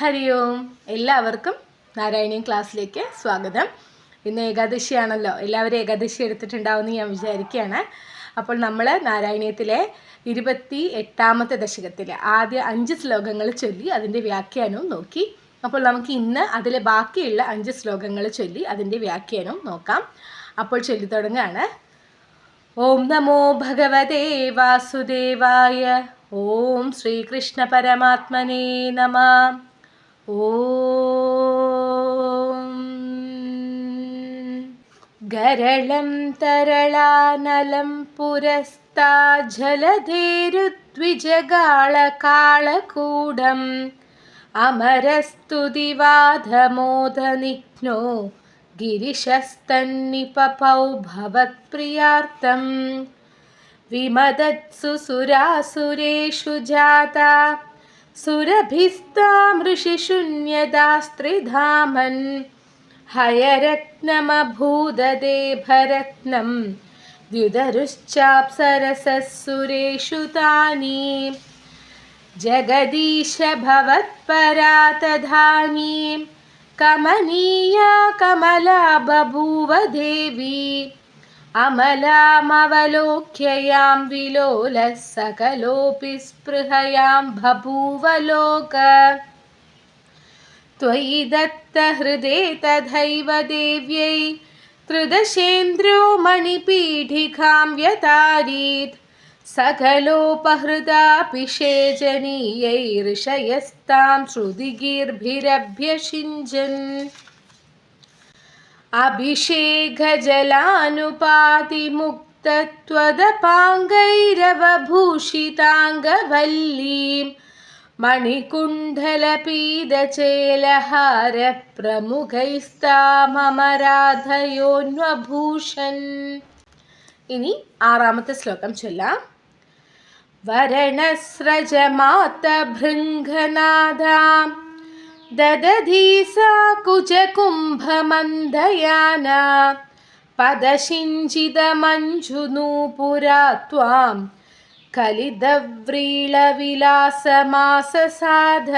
ഹരി ഓം. എല്ലാവർക്കും നാരായണീയം ക്ലാസ്സിലേക്ക് സ്വാഗതം. ഇന്ന് ഏകാദശിയാണല്ലോ. എല്ലാവരും ഏകാദശി എടുത്തിട്ടുണ്ടാവുമെന്ന് ഞാൻ വിചാരിക്കുകയാണ്. അപ്പോൾ നമ്മൾ നാരായണീയത്തിലെ ഇരുപത്തി എട്ടാമത്തെ ദശകത്തിലെ ആദ്യ അഞ്ച് ശ്ലോകങ്ങൾ ചൊല്ലി അതിന്റെ വ്യാഖ്യാനവും നോക്കി. അപ്പോൾ നമുക്ക് ഇന്ന് അതിലെ ബാക്കിയുള്ള അഞ്ച് ശ്ലോകങ്ങൾ ചൊല്ലി അതിന്റെ വ്യാഖ്യാനവും നോക്കാം. അപ്പോൾ ചൊല്ലി ഓം നമോ ഭഗവതേ വാസുദേവായ. ഓം ശ്രീകൃഷ്ണ പരമാത്മനേ നമ. ॐ गरळं तरळानलं पुरस्ता जलधेरुद्विजगाळकाळकूडम्। अमरस्तु दिवाधमोदनिघ्नो गिरिशस्तन्निपपौ विमदत्सु सुरासुरेषु जाता सुरभिस्तामृषिशून्यदास्त्रिधामन्। हयरत्नमभूददेभरत्नं। द्युदरुश्चाप्सरसः तानि। जगदीश भवत्परा तधानी कमनीया कमला बभूव देवी अमलामवलोक्ययां विलोलः सकलोऽपि स्पृहयां बभूवलोक। त्वयि दत्तहृदे तथैव देव्यै त्रिदशेन्द्रो मणिपीठिकां व्यतारीत् सकलोपहृदा पिषेजनीयै ऋषयस्तां अभिषेकजलानुपातिमुक्तत्वदपाङ्गैरवभूषिताङ्गवल्लीं മണികുണ്ഡലപീതചേലഹാരപ്രമുഖൈസ്താമരാധയോന്വഭൂഷൺ ഇനി ആറാമത്തെ ശ്ലോകം ചൊല്ലാം वरणस्रजमातभृङ्गनादां ददधी सा कुजकुम्भमन्दयाना पदशिञ्जितमञ्जुनूपुरा त्वां कलिदव्रीळविलासमाससाध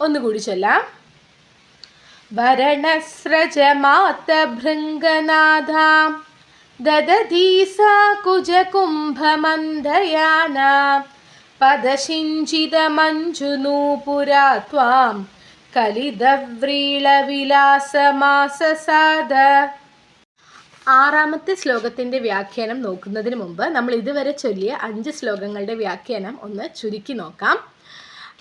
ഒന്നുകൂടി ചൊല്ലാം വരണസ്രജമാതഭൃംഗനാഥാം ददधी सा कुजकुम्भमन्दयाना पदशिञ्जितमञ्जुनूपुरा त्वां കലിതവ്രീളവിലാസമാസസാദ ആറാമത്തെ ശ്ലോകത്തിൻ്റെ വ്യാഖ്യാനം നോക്കുന്നതിന് മുമ്പ് നമ്മൾ ഇതുവരെ ചൊല്ലിയ അഞ്ച് ശ്ലോകങ്ങളുടെ വ്യാഖ്യാനം ഒന്ന് ചുരുക്കി നോക്കാം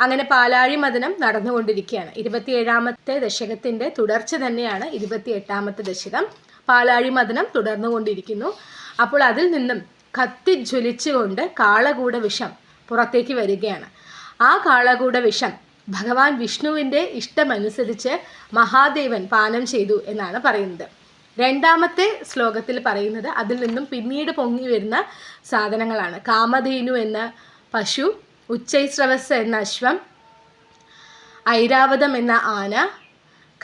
അങ്ങനെ പാലാഴി മദനം നടന്നുകൊണ്ടിരിക്കുകയാണ് ഇരുപത്തിയേഴാമത്തെ ദശകത്തിൻ്റെ തുടർച്ച തന്നെയാണ് ഇരുപത്തിയെട്ടാമത്തെ ദശകം പാലാഴി മദനം തുടർന്നുകൊണ്ടിരിക്കുന്നു അപ്പോൾ അതിൽ നിന്നും കത്തിജ്വലിച്ചുകൊണ്ട് കാളകൂട വിഷം പുറത്തേക്ക് വരികയാണ്. ആ കാളകൂട വിഷം ഭഗവാൻ വിഷ്ണുവിന്റെ ഇഷ്ടമനുസരിച്ച് മഹാദേവൻ പാനം ചെയ്തു എന്നാണ് പറയുന്നത്. രണ്ടാമത്തെ ശ്ലോകത്തിൽ പറയുന്നത് അതിൽ നിന്നും പിന്നീട് പൊങ്ങി വരുന്ന സാധനങ്ങളാണ്. കാമധേനു എന്ന പശു ഉച്ചൈസ്രവസ് എന്ന അശ്വം ഐരാവതം എന്ന ആന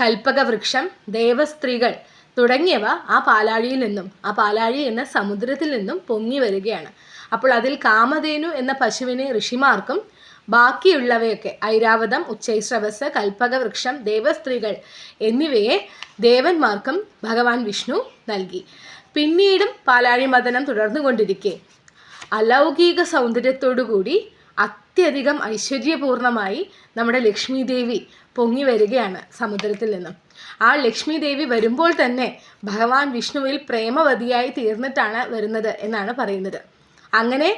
കൽപ്പകവൃക്ഷം ദേവസ്ത്രീകൾ തുടങ്ങിയവ ആ പാലാഴിയിൽ നിന്നും ആ പാലാഴി എന്ന സമുദ്രത്തിൽ നിന്നും പൊങ്ങി വരികയാണ്. അപ്പോൾ അതിൽ കാമധേനു എന്ന പശുവിനെ ഋഷിമാർക്കും ബാക്കിയുള്ളവയൊക്കെ ഐരാവതം ഉച്ചൈശ്രവസ് കൽപ്പകവൃക്ഷം ദേവസ്ത്രീകൾ എന്നിവയെ ദേവന്മാർക്കും ഭഗവാൻ വിഷ്ണു നൽകി. പിന്നീടും പാലാഴി മദനം തുടർന്നുകൊണ്ടിരിക്കെ. അലൗകിക സൗന്ദര്യത്തോടുകൂടി അത്യധികം ഐശ്വര്യപൂർണമായി നമ്മുടെ ലക്ഷ്മി ദേവി പൊങ്ങി വരികയാണ് സമുദ്രത്തിൽ നിന്നും. ആ ലക്ഷ്മി ദേവി വരുമ്പോൾ തന്നെ ഭഗവാൻ വിഷ്ണുവിൽ പ്രേമവതിയായി തീർന്നിട്ടാണ് വരുന്നത് എന്നാണ് പറയുന്നത്. അങ്ങനെ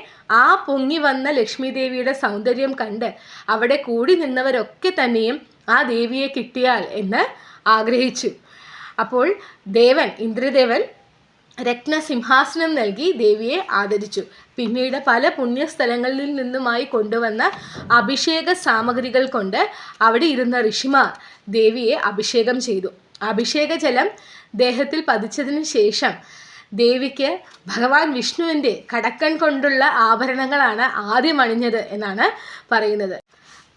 ആ പൊങ്ങി വന്ന ലക്ഷ്മി ദേവിയുടെ സൗന്ദര്യം കണ്ട് അവിടെ കൂടി നിന്നവരൊക്കെ തന്നെയും ആ ദേവിയെ കിട്ടിയാൽ എന്ന് ആഗ്രഹിച്ചു. അപ്പോൾ ദേവൻ ഇന്ദ്രദേവൻ രത്നസിംഹാസനം നൽകി ദേവിയെ ആദരിച്ചു. പിന്നീട് പല പുണ്യസ്ഥലങ്ങളിൽ നിന്നുമായി കൊണ്ടുവന്ന അഭിഷേക സാമഗ്രികൾ കൊണ്ട് അവിടെ ഇരുന്ന ഋഷിമാർ ദേവിയെ അഭിഷേകം ചെയ്തു. അഭിഷേക ജലം ദേഹത്തിൽ പതിച്ചതിന് ശേഷം ദേവിക്ക് ഭഗവാൻ വിഷ്ണുവിന്റെ കടക്കൺ കൊണ്ടുള്ള ആഭരണങ്ങളാണ് ആദ്യം അണിഞ്ഞത് എന്നാണ് പറയുന്നത്.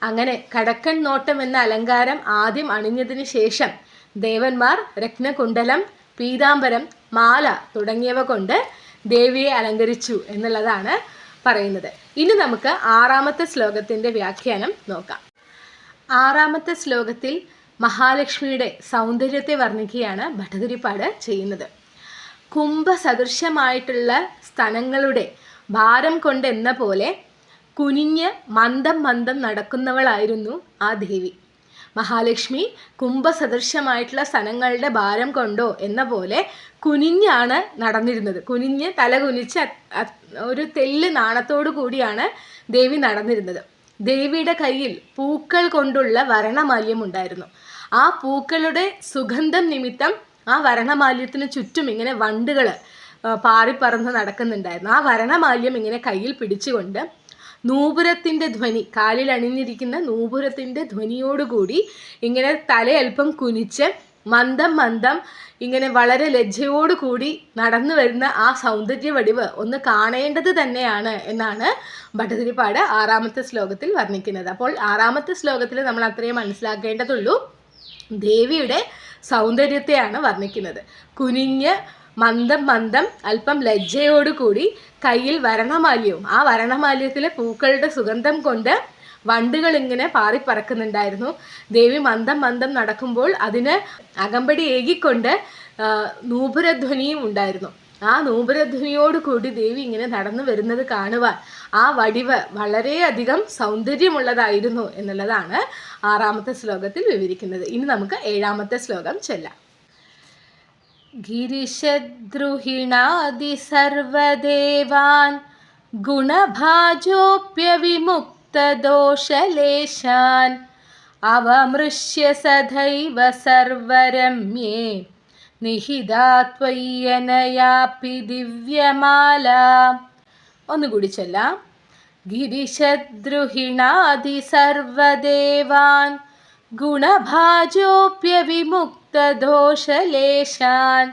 അങ്ങനെ കടക്കൺ നോട്ടം എന്ന അലങ്കാരം ആദ്യം അണിഞ്ഞതിന് ശേഷം ദേവന്മാർ രത്നകുണ്ടലം പീതാംബരം മാല തുടങ്ങിയവ കൊണ്ട് ദേവിയെ അലങ്കരിച്ചു എന്നുള്ളതാണ് പറയുന്നത്. ഇനി നമുക്ക് ആറാമത്തെ ശ്ലോകത്തിന്റെ വ്യാഖ്യാനം നോക്കാം. ആറാമത്തെ ശ്ലോകത്തിൽ മഹാലക്ഷ്മിയുടെ സൗന്ദര്യത്തെ വർണിക്കുകയാണ് ഭട്ടതിരിപ്പാട് ചെയ്യുന്നത്. കുംഭസദൃശ്യമായിട്ടുള്ള സ്ഥലങ്ങളുടെ ഭാരം കൊണ്ടെന്ന പോലെ കുനിഞ്ഞ് മന്ദം മന്ദം നടക്കുന്നവളായിരുന്നു ആ ദേവി. മഹാലക്ഷ്മി കുംഭസദൃശ്യമായിട്ടുള്ള സ്ഥലങ്ങളുടെ ഭാരം കൊണ്ടോ എന്ന പോലെ കുനിഞ്ഞാണ് നടന്നിരുന്നത്. കുനിഞ്ഞ് തല കുനിച്ച് ഒരു തെല്ല് നാണത്തോടു കൂടിയാണ് ദേവി നടന്നിരുന്നത്. ദേവിയുടെ കയ്യിൽ പൂക്കൾ കൊണ്ടുള്ള വരണമാല്യം ഉണ്ടായിരുന്നു. ആ പൂക്കളുടെ സുഗന്ധം നിമിത്തം ആ വരണമാല്യത്തിന് ചുറ്റും ഇങ്ങനെ വണ്ടുകൾ പാറിപ്പറന്ന് നടക്കുന്നുണ്ടായിരുന്നു. ആ വരണമാല്യം ഇങ്ങനെ കയ്യിൽ പിടിച്ചുകൊണ്ട് നൂപുരത്തിന്റെ ധ്വനി കാലിൽ അണിഞ്ഞിരിക്കുന്ന നൂപുരത്തിന്റെ ധ്വനിയോടുകൂടി ഇങ്ങനെ തലയൽപ്പം കുനിച്ച് മന്ദം മന്ദം ഇങ്ങനെ വളരെ ലജ്ജയോടുകൂടി നടന്നു വരുന്ന ആ സൗന്ദര്യ വടിവ് ഒന്ന് കാണേണ്ടത് തന്നെയാണ് എന്നാണ് ഭട്ടതിരിപ്പാട് ആറാമത്തെ ശ്ലോകത്തിൽ വർണിക്കുന്നത്. അപ്പോൾ ആറാമത്തെ ശ്ലോകത്തിൽ നമ്മൾ അത്രയും മനസ്സിലാക്കേണ്ടതുള്ളൂ. ദേവിയുടെ സൗന്ദര്യത്തെയാണ് വർണിക്കുന്നത്. കുനിഞ്ഞ് മന്ദം മന്ദം അല്പം ലജ്ജയോടുകൂടി കയ്യിൽ വരണമാല്യവും ആ വരണമാല്യത്തിലെ പൂക്കളുടെ സുഗന്ധം കൊണ്ട് വണ്ടുകൾ ഇങ്ങനെ പാറിപ്പറക്കുന്നുണ്ടായിരുന്നു. ദേവി മന്ദം മന്ദം നടക്കുമ്പോൾ അതിന് അകമ്പടി ഏകിക്കൊണ്ട് നൂപുരധ്വനിയും ഉണ്ടായിരുന്നു. ആ നൂപുരധ്വനിയോട് കൂടി ദേവി ഇങ്ങനെ നടന്നു വരുന്നത് കാണുവാൻ ആ വടിവ് വളരെയധികം സൗന്ദര്യമുള്ളതായിരുന്നു എന്നുള്ളതാണ് ആറാമത്തെ ശ്ലോകത്തിൽ വിവരിക്കുന്നത്. ഇനി നമുക്ക് ഏഴാമത്തെ ശ്ലോകം ചെല്ലാം. गिरिशद्रुहिणादिसर्वदेवान् गुणभाजोऽप्यविमुक्तदोषलेशान् अवमृश्य सदैव सर्वरम्ये നിഹിതാ ത്വയ്യനയാപ്പി ദിവ്യമാല ഒന്നുകൂടി ചൊല്ലാം ഗിരിശദ്രുഹിണാദി സർവദേവാൻ गुणभाजोऽप्यविमुक्तदोषलेशान्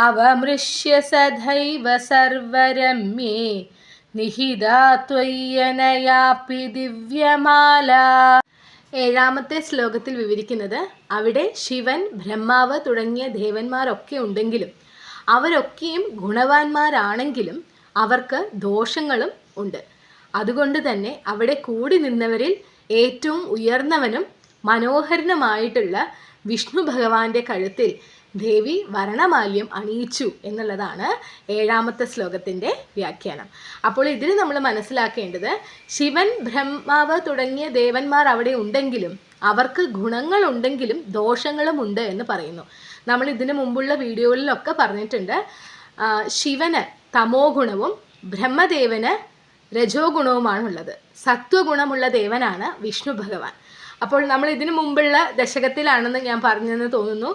अवमृश्य सदैव सर्वरम्ये നിഹിതാ ത്വയ്യനയാപ്പി ദിവ്യമാല ഏഴാമത്തെ ശ്ലോകത്തിൽ വിവരിക്കുന്നത് അവിടെ ശിവൻ ബ്രഹ്മാവ് തുടങ്ങിയ ദേവന്മാരൊക്കെ ഉണ്ടെങ്കിലും അവരൊക്കെയും ഗുണവാന്മാരാണെങ്കിലും അവർക്ക് ദോഷങ്ങളും ഉണ്ട് അതുകൊണ്ട് തന്നെ അവിടെ കൂടി നിന്നവരിൽ ഏറ്റവും ഉയർന്നവനും മനോഹരനുമായിട്ടുള്ള വിഷ്ണു ഭഗവാന്റെ കഴുത്തിൽ ദേവി വരണമാല്യം അണിയിച്ചു എന്നുള്ളതാണ് ഏഴാമത്തെ ശ്ലോകത്തിന്റെ വ്യാഖ്യാനം. അപ്പോൾ ഇതിൽ നമ്മൾ മനസ്സിലാക്കേണ്ടത് ശിവൻ ബ്രഹ്മാവ് തുടങ്ങിയ ദേവന്മാർ അവിടെ ഉണ്ടെങ്കിലും അവർക്ക് ഗുണങ്ങളുണ്ടെങ്കിലും ദോഷങ്ങളും ഉണ്ട് എന്ന് പറയുന്നു. നമ്മൾ ഇതിനു മുമ്പുള്ള വീഡിയോകളിലൊക്കെ പറഞ്ഞിട്ടുണ്ട് ശിവന് തമോ ഗുണവും ബ്രഹ്മദേവന് രജോ ഗുണവുമാണുള്ളത്. സത്വഗുണമുള്ള ദേവനാണ് വിഷ്ണു ഭഗവാൻ. അപ്പോൾ നമ്മൾ ഇതിനു മുമ്പുള്ള ദശകത്തിലാണെന്ന് ഞാൻ പറഞ്ഞെന്ന് തോന്നുന്നു.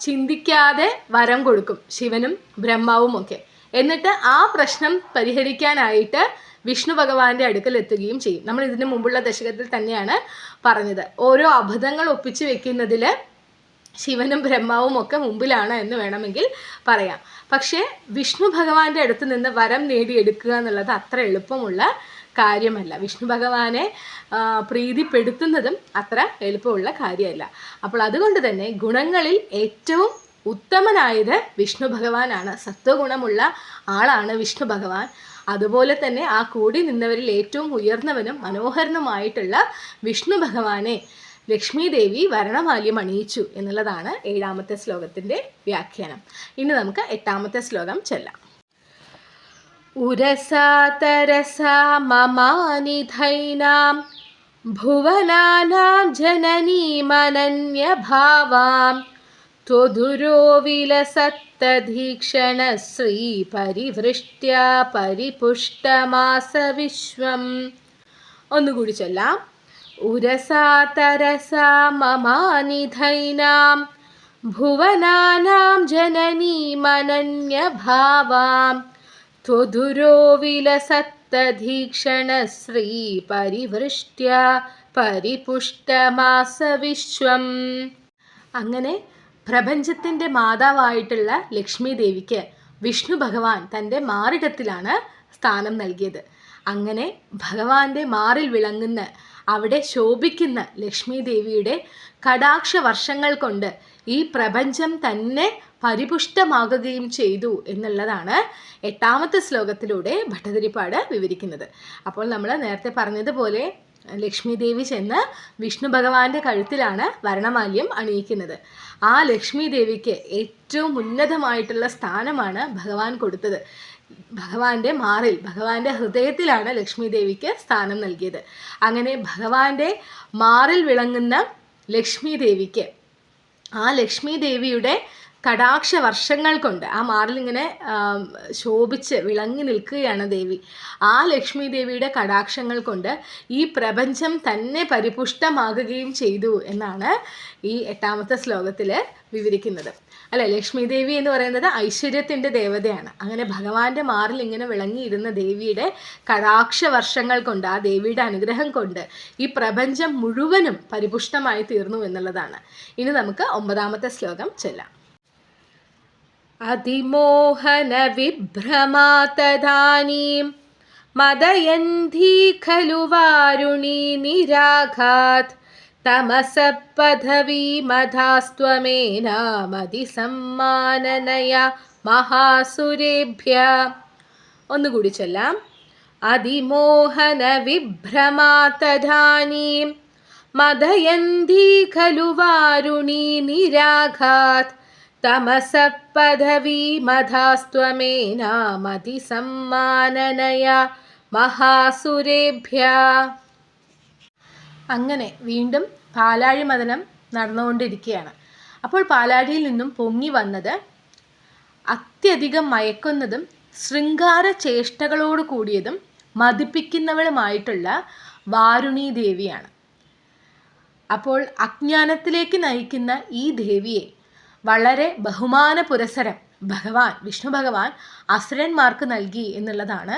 ചിന്തിക്കാതെ വരം കൊടുക്കും ശിവനും ബ്രഹ്മാവും ഒക്കെ. എന്നിട്ട് ആ പ്രശ്നം പരിഹരിക്കാനായിട്ട് വിഷ്ണു ഭഗവാന്റെ അടുക്കൽ എത്തുകയും ചെയ്യും. നമ്മൾ ഇതിനു മുമ്പുള്ള ദശകത്തിൽ തന്നെയാണ് പറഞ്ഞത്. ഓരോ അബദ്ധങ്ങൾ ഒപ്പിച്ചു വെക്കുന്നതിൽ ശിവനും ബ്രഹ്മാവും ഒക്കെ മുമ്പിലാണ് എന്ന് വേണമെങ്കിൽ പറയാം. പക്ഷേ വിഷ്ണു ഭഗവാന്റെ അടുത്ത് നിന്ന് വരം നേടിയെടുക്കുക എന്നുള്ളത് അത്ര എളുപ്പമുള്ള കാര്യമല്ല. വിഷ്ണു ഭഗവാനെ പ്രീതിപ്പെടുത്തുന്നതും അത്ര എളുപ്പമുള്ള കാര്യമല്ല. അപ്പോൾ അതുകൊണ്ട് തന്നെ ഗുണങ്ങളിൽ ഏറ്റവും ഉത്തമനായത് വിഷ്ണു ഭഗവാനാണ്. സത്വഗുണമുള്ള ആളാണ് വിഷ്ണു ഭഗവാൻ. അതുപോലെ തന്നെ ആ കൂടി നിന്നവരിൽ ഏറ്റവും ഉയർന്നവനും മനോഹരനുമായിട്ടുള്ള വിഷ്ണു ഭഗവാനെ ലക്ഷ്മി ദേവി വരണമാല്യം അണിയിച്ചു എന്നുള്ളതാണ് ഏഴാമത്തെ ശ്ലോകത്തിന്റെ വ്യാഖ്യാനം. ഇനി നമുക്ക് എട്ടാമത്തെ ശ്ലോകം ചെല്ലാം. उरसा तरसा ममानिधैनां भुवनानां जननीमनन्यभावां त्वदुरो विलसत्तधीक्षणश्रीपरिवृष्ट्या परिपुष्टमास विश्वम् ഒന്നുകൂടി ചൊല്ലാം ഉരസാ തരസാ മമാനിധൈനാം ഭുവനാനാം ജനനീമനന്യഭാവാം त्वधुरो വിലസത്തധീക്ഷണശ്രീപരിവൃഷ്ട്യ പരിപുഷ്ടമാസ വിശ്വം അങ്ങനെ പ്രപഞ്ചത്തിൻ്റെ മാതാവായിട്ടുള്ള ലക്ഷ്മി ദേവിക്ക് വിഷ്ണു ഭഗവാൻ തൻ്റെ മാറിടത്തിലാണ് സ്ഥാനം നൽകിയത് അങ്ങനെ ഭഗവാന്റെ മാറിൽ വിളങ്ങുന്ന അവിടെ ശോഭിക്കുന്ന ലക്ഷ്മി ദേവിയുടെ കടാക്ഷ വർഷങ്ങൾ കൊണ്ട് ഈ പ്രപഞ്ചം തന്നെ പരിപുഷ്ടമാകുകയും ചെയ്തു എന്നുള്ളതാണ് എട്ടാമത്തെ ശ്ലോകത്തിലൂടെ ഭട്ടതിരിപ്പാട് വിവരിക്കുന്നത്. അപ്പോൾ നമ്മൾ നേരത്തെ പറഞ്ഞതുപോലെ ലക്ഷ്മി ദേവി ചെന്ന് വിഷ്ണു ഭഗവാന്റെ കഴുത്തിലാണ് വരണമാല്യം അണിയിക്കുന്നത്. ആ ലക്ഷ്മി ദേവിക്ക് ഏറ്റവും ഉന്നതമായിട്ടുള്ള സ്ഥാനമാണ് ഭഗവാൻ കൊടുത്തത്. ഭഗവാന്റെ മാറിൽ ഭഗവാന്റെ ഹൃദയത്തിലാണ് ലക്ഷ്മി ദേവിക്ക് സ്ഥാനം നൽകിയത്. അങ്ങനെ ഭഗവാന്റെ മാറിൽ വിളങ്ങുന്ന ലക്ഷ്മി ദേവിക്ക് ആ ലക്ഷ്മി ദേവിയുടെ കടാക്ഷ വർഷങ്ങൾ കൊണ്ട് ആ മാറിലിങ്ങനെ ശോഭിച്ച് വിളങ്ങി നിൽക്കുകയാണ് ദേവി. ആ ലക്ഷ്മി ദേവിയുടെ കടാക്ഷങ്ങൾ കൊണ്ട് ഈ പ്രപഞ്ചം തന്നെ പരിപുഷ്ടമാകുകയും ചെയ്തു എന്നാണ് ഈ എട്ടാമത്തെ ശ്ലോകത്തിൽ വിവരിക്കുന്നത്. അല്ലെ ലക്ഷ്മി ദേവി എന്ന് പറയുന്നത് ഐശ്വര്യത്തിന്റെ ദേവതയാണ്. അങ്ങനെ ഭഗവാന്റെ മാറിൽ ഇങ്ങനെ വിളങ്ങിയിരുന്ന ദേവിയുടെ കടാക്ഷ വർഷങ്ങൾ കൊണ്ട് ആ ദേവിയുടെ അനുഗ്രഹം കൊണ്ട് ഈ പ്രപഞ്ചം മുഴുവനും പരിപുഷ്ടമായി തീർന്നു എന്നുള്ളതാണ്. ഇനി നമുക്ക് ഒമ്പതാമത്തെ ശ്ലോകം ചെല്ലാം. അതിമോഹനവിഭ്രമാ തദാനീം മദയന്ധീ ഖലു വാരുണീ നിരാഘാത് തമസ പദവീമധാസ്ത്വമേനാമതിസമ്മാനനയ മഹാസുരേഭ്യ ഒന്നുകൂടി ചൊല്ലാം. അതിമോഹനവിഭ്രമാ തദാനീം മദയന്ധീ ഖലു വാരുണീ നിരാഘാത് തമസ പദവീമധാസ്ത്വമേനാമതിസമ്മാനനയ മഹാസുരേഭ്യ। അങ്ങനെ വീണ്ടും പാലാഴി മദനം നടന്നുകൊണ്ടിരിക്കുകയാണ്. അപ്പോൾ പാലാഴിയിൽ നിന്നും പൊങ്ങി വന്നത് അത്യധികം മയക്കുന്നതും ശൃംഗാര ചേഷ്ടകളോട് കൂടിയതും മതിപ്പിക്കുന്നവളുമായിട്ടുള്ള വാരുണി ദേവിയാണ്. അപ്പോൾ അജ്ഞാനത്തിലേക്ക് നയിക്കുന്ന ഈ ദേവിയെ വളരെ ബഹുമാന പുരസരം ഭഗവാൻ വിഷ്ണു ഭഗവാൻ അസുരന്മാർക്ക് നൽകി എന്നുള്ളതാണ്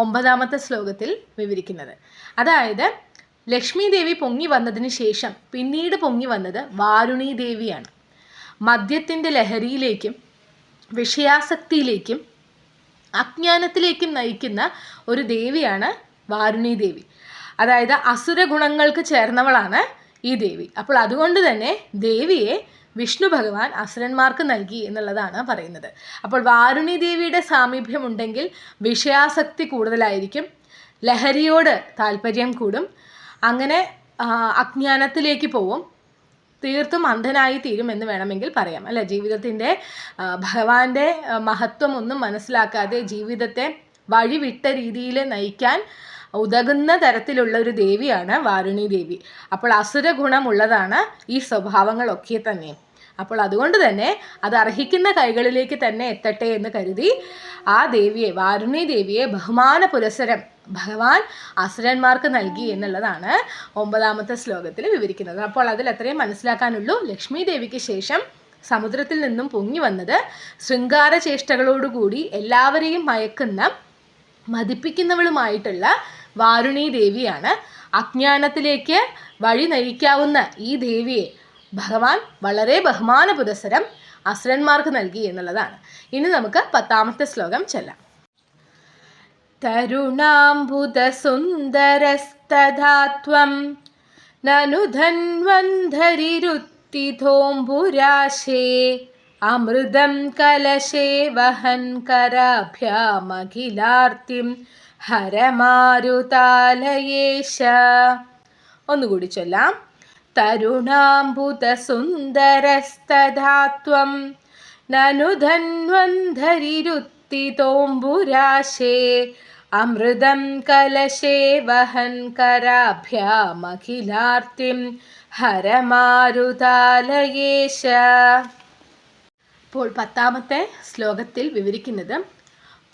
ഒമ്പതാമത്തെ ശ്ലോകത്തിൽ വിവരിക്കുന്നത്. അതായത് ലക്ഷ്മി ദേവി പൊങ്ങി വന്നതിന് ശേഷം പിന്നീട് പൊങ്ങി വന്നത് വാരുണി ദേവിയാണ് മദ്യത്തിന്റെ ലഹരിയിലേക്കും വിഷയാസക്തിയിലേക്കും അജ്ഞാനത്തിലേക്കും നയിക്കുന്ന ഒരു ദേവിയാണ് വാരുണി ദേവി അതായത് അസുര ഗുണങ്ങൾക്ക് ചേർന്നവളാണ് ഈ ദേവി. അപ്പോൾ അതുകൊണ്ട് തന്നെ ദേവിയെ വിഷ്ണു ഭഗവാൻ അസുരന്മാർക്ക് നൽകി എന്നുള്ളതാണ് പറയുന്നത്. അപ്പോൾ വാരുണി ദേവിയുടെ സാമീപ്യം ഉണ്ടെങ്കിൽ വിഷയാസക്തി കൂടുതലായിരിക്കും ലഹരിയോട് താല്പര്യം കൂടും അങ്ങനെ അജ്ഞാനത്തിലേക്ക് പോവും. തീർത്തും അന്ധനായി തീരും എന്ന് വേണമെങ്കിൽ പറയാം. അല്ലെ? ജീവിതത്തിന്റെ ഭഗവാന്റെ മഹത്വം ഒന്നും മനസ്സിലാക്കാതെ ജീവിതത്തെ വഴിവിട്ട രീതിയിൽ നയിക്കാൻ ഉതകുന്ന തരത്തിലുള്ള ഒരു ദേവിയാണ് വാരുണി ദേവി. അപ്പോൾ അസുര ഗുണമുള്ളതാണ് ഈ സ്വഭാവങ്ങളൊക്കെ തന്നെ. അപ്പോൾ അതുകൊണ്ട് തന്നെ അത് അർഹിക്കുന്ന കൈകളിലേക്ക് തന്നെ എത്തട്ടെ എന്ന് കരുതി ആ ദേവിയെ വാരുണി ദേവിയെ ബഹുമാന പുരസരം ഭഗവാൻ അസുരന്മാർക്ക് നൽകി എന്നുള്ളതാണ് ഒമ്പതാമത്തെ ശ്ലോകത്തിൽ വിവരിക്കുന്നത്. അപ്പോൾ അതിൽ അത്രയും മനസ്സിലാക്കാനുള്ളൂ. ലക്ഷ്മി ദേവിക്ക് ശേഷം സമുദ്രത്തിൽ നിന്നും പൊങ്ങി വന്നത് ശൃംഗാര ചേഷ്ടകളോടുകൂടി എല്ലാവരെയും മയക്കുന്ന മതിപ്പിക്കുന്നവളുമായിട്ടുള്ള വാരുണി ദേവിയാണ്. അജ്ഞാനത്തിലേക്ക് വഴി നയിക്കാവുന്ന ഈ ദേവിയെ ഭഗവാൻ വളരെ ബഹുമാന പുരസരം അസുരന്മാർക്ക് നൽകി എന്നുള്ളതാണ്. ഇനി നമുക്ക് പത്താമത്തെ ശ്ലോകം ചെല്ലാം. തരുണാംബുദസുന്ദരസ്തഥാ ത്വം നനു ധന്വന്ധരിരുത്തിധോംബുരാശേ അമൃതം കലശേ വഹൻ കരാഭ്യാമഖിലാർത്തിം ഹരമാരുതാലയേശ. ഒന്നുകൂടി ചൊല്ലാം. തരുണാംബുദസുന്ദരസ്തഥാ त्वं ननु धन्वन्धरिरुत्तितोऽम्बुराशे अमृतं कलशे വഹൻ कराभ्यामखिलार्तिं ഹരമാരുതാലയേശ ഇപ്പോൾ പത്താമത്തെ ശ്ലോകത്തിൽ വിവരിക്കുന്നത്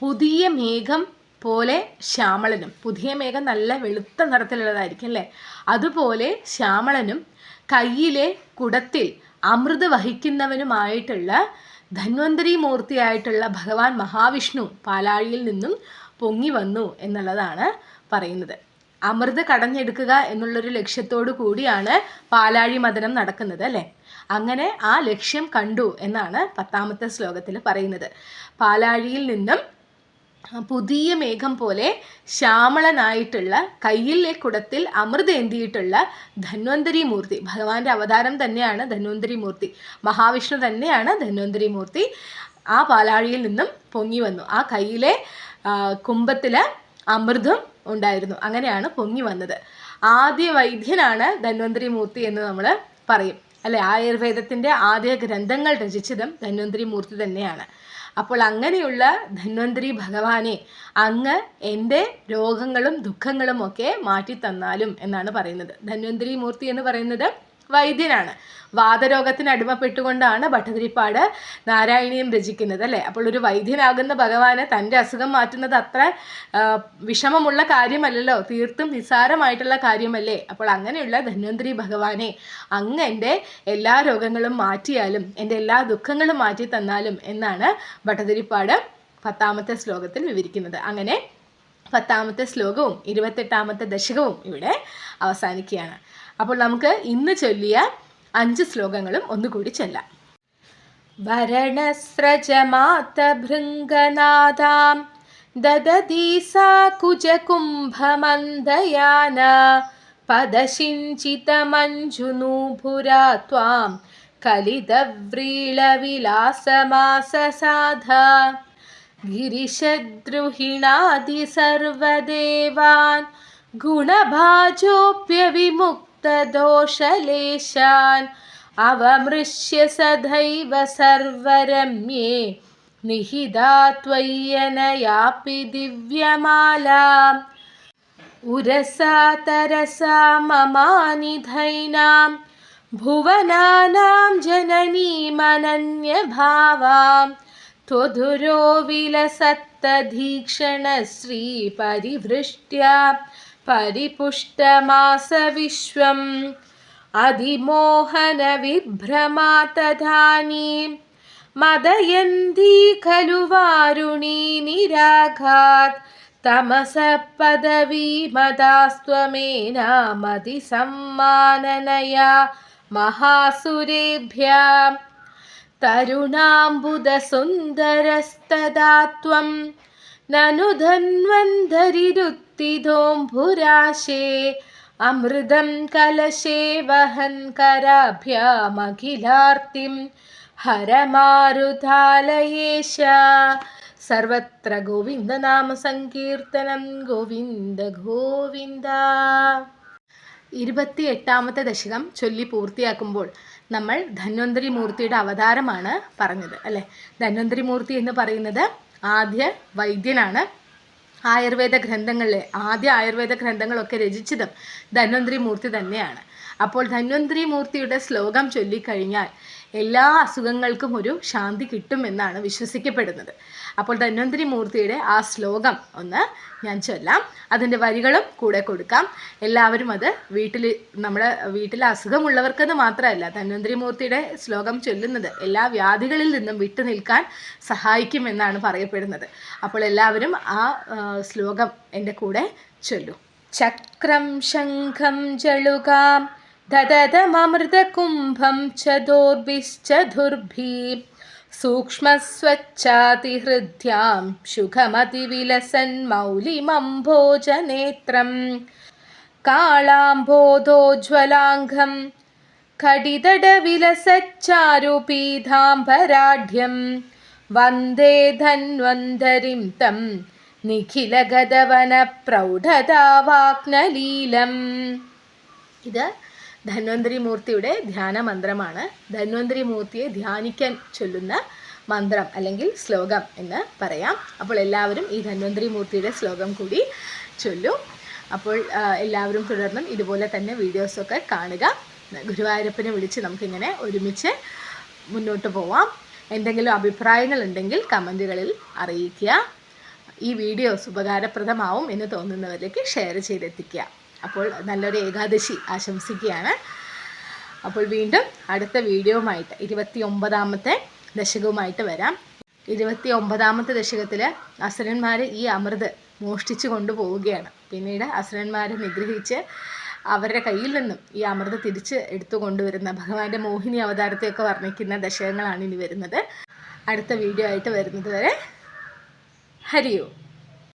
പുതിയ മേഘം പോലെ ശ്യാമളനും. പുതിയ മേഘം നല്ല വെളുത്ത നിറത്തിലുള്ളതായിരിക്കും അല്ലേ? അതുപോലെ ശ്യാമളനും കയ്യിലെ കുടത്തിൽ അമൃത് വഹിക്കുന്നവനുമായിട്ടുള്ള ധന്വന്തരി മൂർത്തിയായിട്ടുള്ള ഭഗവാൻ മഹാവിഷ്ണു പാലാഴിയിൽ നിന്നും പൊങ്ങി വന്നു എന്നുള്ളതാണ് പറയുന്നത്. അമൃത് കടഞ്ഞെടുക്കുക എന്നുള്ളൊരു ലക്ഷ്യത്തോടു കൂടിയാണ് പാലാഴി മദനം നടക്കുന്നത് അല്ലേ? അങ്ങനെ ആ ലക്ഷ്യം കണ്ടു എന്നാണ് പത്താമത്തെ ശ്ലോകത്തിൽ പറയുന്നത്. പാലാഴിയിൽ നിന്നും പുതിയ മേഘം പോലെ ശ്യാമളനായിട്ടുള്ള കയ്യിലെ കുടത്തിൽ അമൃതേന്തിയിട്ടുള്ള ധന്വന്തരി മൂർത്തി ഭഗവാന്റെ അവതാരം തന്നെയാണ് ധന്വന്തരി മൂർത്തി മഹാവിഷ്ണു തന്നെയാണ് ധന്വന്തരി മൂർത്തി ആ പാലാഴിയിൽ നിന്നും പൊങ്ങി വന്നു. ആ കയ്യിലെ കുംഭത്തിൽ അമൃതം ഉണ്ടായിരുന്നു. അങ്ങനെയാണ് പൊങ്ങി വന്നത്. ആദ്യ വൈദ്യനാണ് ധന്വന്തരി മൂർത്തി എന്ന് നമ്മൾ പറയും. അല്ലെ? ആയുർവേദത്തിന്റെ ആദ്യ ഗ്രന്ഥങ്ങൾ രചിച്ചതും ധന്വന്തരി മൂർത്തി തന്നെയാണ്. അപ്പോൾ അങ്ങനെയുള്ള ധന്വന്തരി ഭഗവാനെ അങ്ങ് എന്റെ രോഗങ്ങളും ദുഃഖങ്ങളും ഒക്കെ മാറ്റി തന്നാലും എന്നാണ് പറയുന്നത്. ധന്വന്തരി മൂർത്തി എന്ന് പറയുന്നത് വൈദ്യനാണ്. വാദരോഗത്തിന് അടിമപ്പെട്ടുകൊണ്ടാണ് ഭട്ടതിരിപ്പാട് നാരായണീയം രചിക്കുന്നത് അല്ലേ? അപ്പോൾ ഒരു വൈദ്യനാകുന്ന ഭഗവാന് തന്റെ അസുഖം മാറ്റുന്നത് അത്ര വിഷമമുള്ള കാര്യമല്ലല്ലോ. തീർത്തും നിസ്സാരമായിട്ടുള്ള കാര്യമല്ലേ? അപ്പോൾ അങ്ങനെയുള്ള ധന്വന്തരി ഭഗവാനെ അങ്ങ് എന്റെ എല്ലാ രോഗങ്ങളും മാറ്റിയാലും എന്റെ എല്ലാ ദുഃഖങ്ങളും മാറ്റി തന്നാലും എന്നാണ് ഭട്ടതിരിപ്പാട് പത്താമത്തെ ശ്ലോകത്തിൽ വിവരിക്കുന്നത്. അങ്ങനെ പത്താമത്തെ ശ്ലോകവും ഇരുപത്തെട്ടാമത്തെ ദശകവും ഇവിടെ അവസാനിക്കുകയാണ്. അപ്പോൾ നമുക്ക് ഇന്ന് ചൊല്ലിയ അഞ്ച് ശ്ലോകങ്ങളും ഒന്നുകൂടി ചൊല്ലാം വരണസ്രജമാതഭൃംഗനാഥാം ദദതി സാ കുജകുംഭമന്ദയാന പദശിഞ്ചിതമഞ്ജുനൂപുരാ ത്വാം കലിതവ്രീളവിലാസമാസസാധ गिरिशद्रुहिणादि सर्वदेवान् गुणभाजोऽप्यविमुक्तदोषलेशान् अवमृश्य सदैव सर्वरम्ये निहिता त्वय्यनयापि दिव्यमालाम् उरसा तरसा ममानिधैनां भुवनानां जननीमनन्यभावां त्वधुरो विलसत्तधीक्षणश्रीपरिवृष्ट्या परिपुष्टमासविश्वम्। अधिमोहनविभ्रमा तदानीं मदयन्ती खलु वारुणी निराघात्। तमसः पदवीमदास्त्वमेनामतिसम्माननया महासुरेभ्यः। तरुणाम्बुदसुन्दरस्तदा त्वं ननु धन्वन्तरिरुत्तिधोऽम्भुराशे अमृतं कलशे वहन् कराभ्यामखिलार्तिं हरमारुतालयेश സർവത്ര ഗോവിന്ദനാമ സങ്കീർത്തനം ഗോവിന്ദ ഗോവിന്ദ ഇരുപത്തി എട്ടാമത്തെ ദശകം ചൊല്ലി പൂർത്തിയാക്കുമ്പോൾ നമ്മൾ ധന്വന്തരി മൂർത്തിയുടെ അവതാരമാണ് പറഞ്ഞത് അല്ലേ ധന്വന്തരി മൂർത്തി എന്ന് പറയുന്നത് ആദ്യ വൈദ്യനാണ് ആയുർവേദ ഗ്രന്ഥങ്ങളിലെ ആദ്യ ആയുർവേദ ഗ്രന്ഥങ്ങളൊക്കെ രചിച്ചതും ധന്വന്തരി മൂർത്തി തന്നെയാണ്. അപ്പോൾ ധന്വന്തരി മൂർത്തിയുടെ ശ്ലോകം ചൊല്ലിക്കഴിഞ്ഞാൽ എല്ലാ അസുഖങ്ങൾക്കും ഒരു ശാന്തി കിട്ടുമെന്നാണ് വിശ്വസിക്കപ്പെടുന്നത്. അപ്പോൾ ധന്വന്തരി മൂർത്തിയുടെ ആ ശ്ലോകം ഒന്ന് ഞാൻ ചൊല്ലാം. അതിന്റെ വരികളും കൂടെ കൊടുക്കാം. എല്ലാവരും അത് വീട്ടിൽ നമ്മുടെ വീട്ടിൽ അസുഖമുള്ളവർക്കെന്ന് മാത്രമല്ല ധന്വന്തരി മൂർത്തിയുടെ ശ്ലോകം ചൊല്ലുന്നത് എല്ലാ വ്യാധികളിൽ നിന്നും വിട്ടു നിൽക്കാൻ സഹായിക്കുമെന്നാണ് പറയപ്പെടുന്നത്. അപ്പോൾ എല്ലാവരും ആ ശ്ലോകം എന്റെ കൂടെ ചൊല്ലു. ചക്രം ശംഖം ജളുകാം ദദതമൃതകുംഭം ചതോർഭിശ്ചതുർഭി സൂക്ഷ്മസ്വച്ഛാതിഹൃദ്യാം ശുഖമതിവിലസൻ മൗലിമംഭോജനേത്രം കാളാംബോധോജ്വലാംഗം ഖടിതടവിലസച്ചാരുപീതാംബരാഢ്യം വന്ദേ ധന്വന്തരിം തം നിഖിലഗതവന പ്രൗഢതാവാഗ്നലീലം ഇത് ധന്വന്തരി മൂർത്തിയുടെ ധ്യാന മന്ത്രമാണ് ധന്വന്തരി മൂർത്തിയെ ധ്യാനിക്കാൻ ചൊല്ലുന്ന മന്ത്രം അല്ലെങ്കിൽ ശ്ലോകം എന്ന് പറയാം. അപ്പോൾ എല്ലാവരും ഈ ധന്വന്തരി മൂർത്തിയുടെ ശ്ലോകം കൂടി ചൊല്ലും. അപ്പോൾ എല്ലാവരും തുടർന്നും ഇതുപോലെ തന്നെ വീഡിയോസൊക്കെ കാണുക. ഗുരുവായൂരപ്പനെ വിളിച്ച് നമുക്കിങ്ങനെ ഒരുമിച്ച് മുന്നോട്ട് പോവാം. എന്തെങ്കിലും അഭിപ്രായങ്ങൾ ഉണ്ടെങ്കിൽ കമന്റുകളിൽ അറിയിക്കുക. ഈ വീഡിയോസ് ഉപകാരപ്രദമാവും എന്ന് തോന്നുന്നവരിലേക്ക് ഷെയർ ചെയ്തെത്തിക്കുക. അപ്പോൾ നല്ലൊരു ഏകാദശി ആശംസിക്കുകയാണ്. അപ്പോൾ വീണ്ടും അടുത്ത വീഡിയോവുമായിട്ട് ഇരുപത്തി ഒമ്പതാമത്തെ ദശകവുമായിട്ട് വരാം. ഇരുപത്തി ഒമ്പതാമത്തെ ദശകത്തിൽ അസുരന്മാർ ഈ അമൃത് മോഷ്ടിച്ചു കൊണ്ടുപോവുകയാണ്. പിന്നീട് അസുരന്മാരെ നിഗ്രഹിച്ച് അവരുടെ കയ്യിൽ നിന്നും ഈ അമൃത് തിരിച്ച് എടുത്തു കൊണ്ടുവരുന്ന ഭഗവാന്റെ മോഹിനി അവതാരത്തെയൊക്കെ വർണിക്കുന്ന ദശകങ്ങളാണ് ഇനി വരുന്നത്. അടുത്ത വീഡിയോ ആയിട്ട് വരുന്നത് വരെ ഹരിയോ.